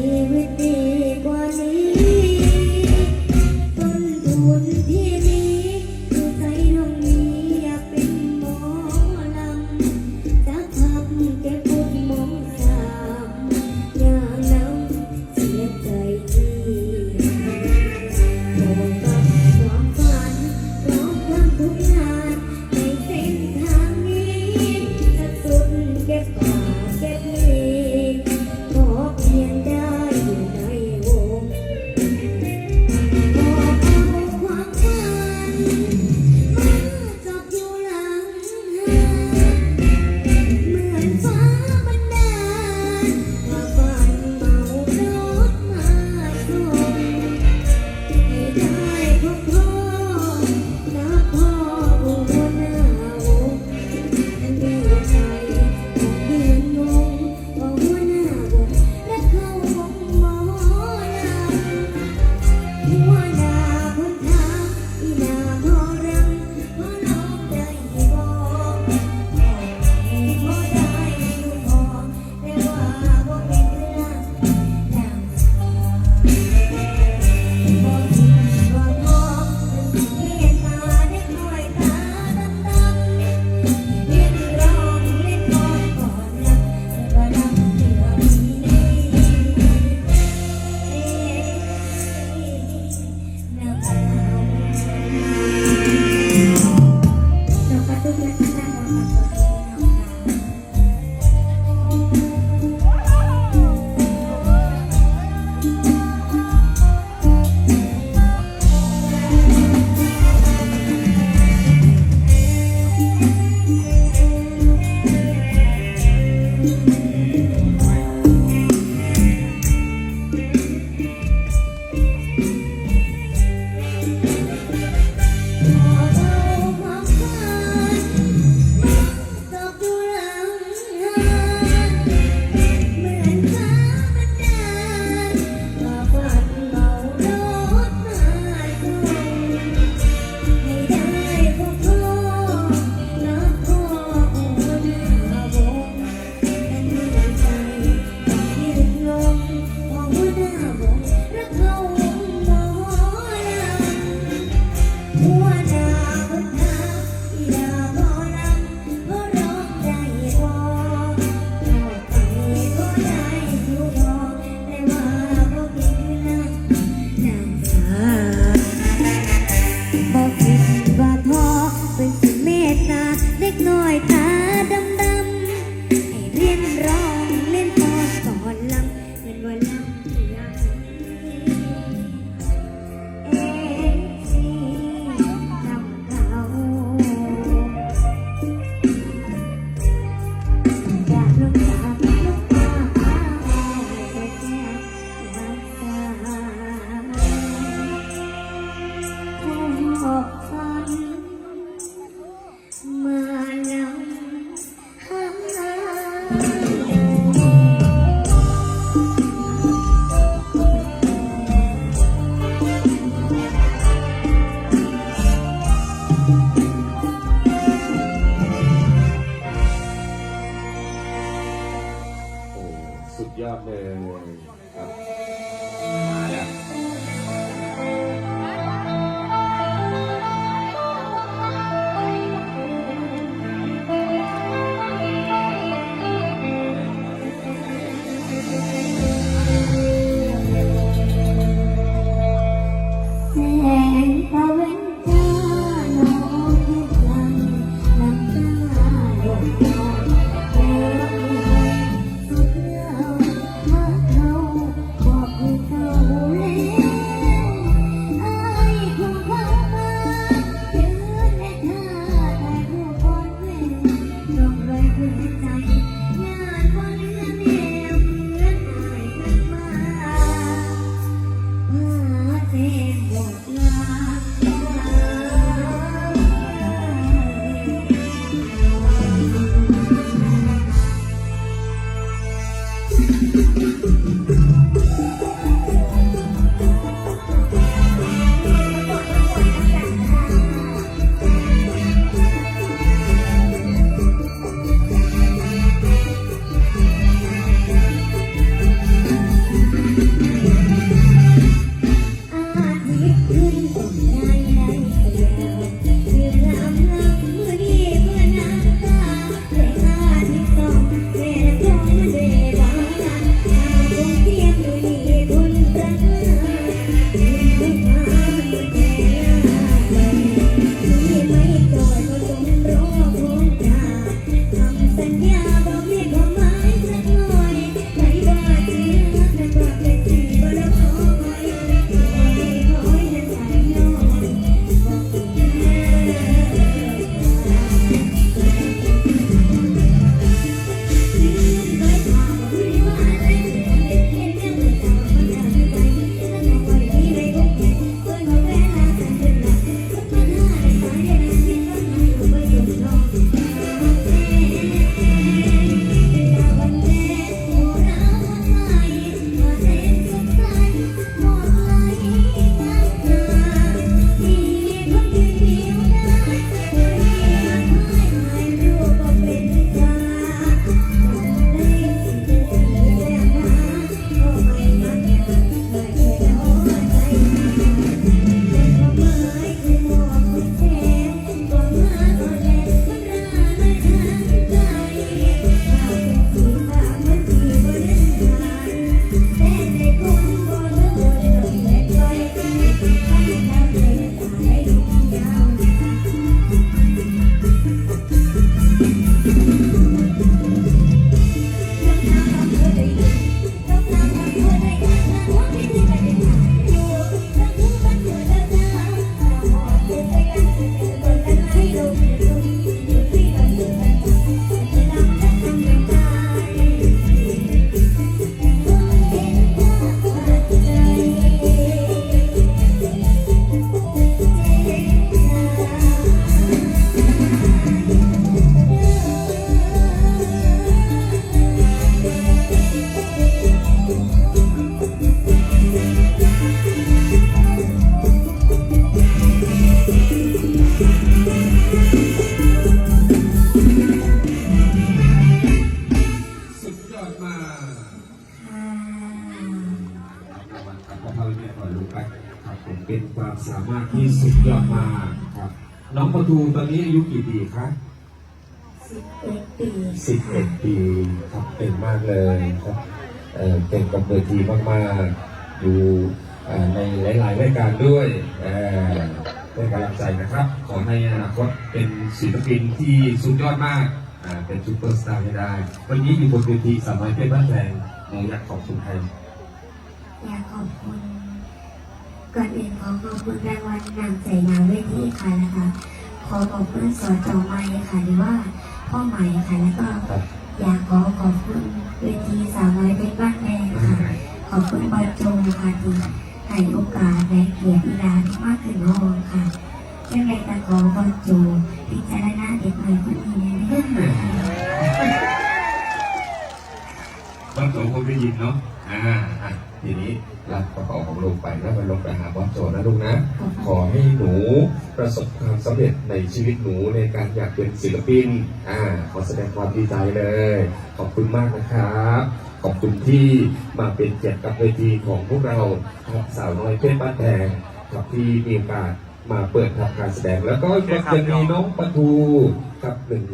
Spirit. สามารถที่สุดยอดมากครับ น้องประตูตอนนี้อายุกี่ปีคอ็ดปีสิบเอ็ดปีครับเก่งมากเลยครับเออเก่งกับเบอร์ทีมากๆอยู่ในหลายๆรายการด้วยเออป็นกำลังใจนะครับ ขอในอนาคตเป็นศิลปินที่สุดยอดมากเป็นซูเปอร์สตาร์ให้ได้ วันนี้อยู่บนเวทีสามารถเป็นบ้านแดงอยากขอบคุนใครอยากขอบคุณ ก่อนอื่นขอขอบคุณรางวัลนำใจงานเวทีค่ะนะคะ ขอขอบคุณสอจอไม้ค่ะหรือว่าพ่อใหม่ค่ะแล้วก็อยากขอขอบคุณเวทีสาวน้อยเป็นบ้านแดงค่ะ ขอบคุณบอลโจค่ะที่ให้โอกาสและเกียรติร้านมากขึ้นห้องค่ะยังไงแต่ขอบอลจงจารณาเด็กใหม่คนนี้ในเรื่องค่ะ บอสโจคงได้ยินเนาะ อ่าอะทีนี้รับกระเป๋าของลูกไปแล้วไปลงไปหา บอสโจนะลูกนะ ขอให้หนูประสบความสำเร็จในชีวิตหนูในการอยากเป็นศิลปิน อ่า ขอแสดงความดีใจเลย ขอบคุณมากนะครับ ขอบคุณที่มาเป็นเกียรติกับเวทีของพวกเราครับสาวน้อยเพชรบ้านแดงครับที่มีโอกาสมาเปิดทำการแสดง แล้วก็ยังมีน้องปะทูกับหนึ่ง